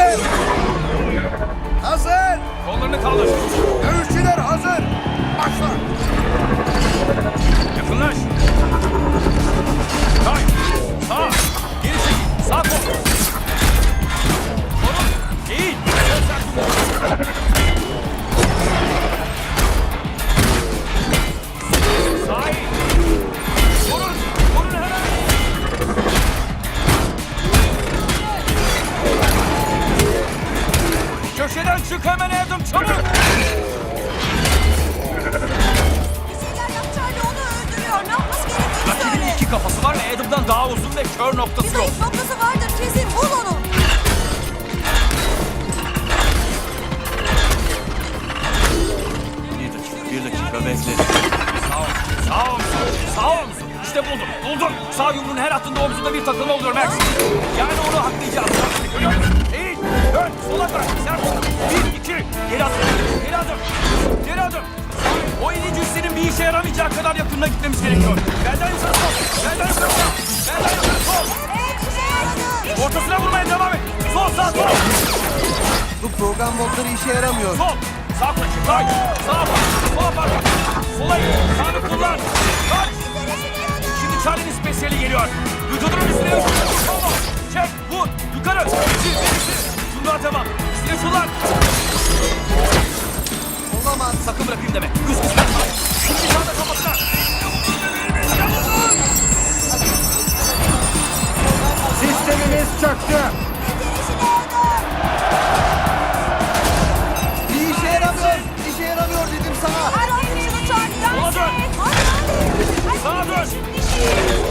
Amen. Çık hemen Adam çabuk. Bir şeyler yap Charlie onu öldürüyor. Ne yapması gerektiğini Rakibinin söyle. iki kafası var ve Adam'dan daha uzun ve kör Bir noktası yok. zayıf noktası vardır kesin. Bul onu. Bir dakika, bir dakika bekle. Sağ omuz, sağ omuz, sağ omuz. İşte buldum, buldum. Sağ yumruğun her attığında omzunda bir takılma oluyor Max. Yani onu haklayacağız. Musun? Eğil, dön, sola bırak. Sert bir işe yaramayacağı kadar yakınına gitmemiz gerekiyor. Belden yukarı sol, belden yukarı sol, belden yukarı sol. Ortasına vurmaya devam et. Sol, sağ, sol. Bu program modları işe yaramıyor. Sol. Sağ kulaç. Kay. Sağa bak. Sola bak. Sola in. Sağını kullan. Kaç. Şimdi Charlie'nin spesiyeli geliyor. Vücudunun üstüne üç. Sol. Çek. Vur. Yukarı. Çiz. Çiz. Yumruğa tamam. Üstüne şunlar. Olamaz. Sakın bırakayım deme. Üst üste. Sistemimiz çöktü. Bir işe yaramıyor. İşe yaramıyor dedim sana. Hadi oyun şunu Charlie. Sola Dans dön. Sağa dön.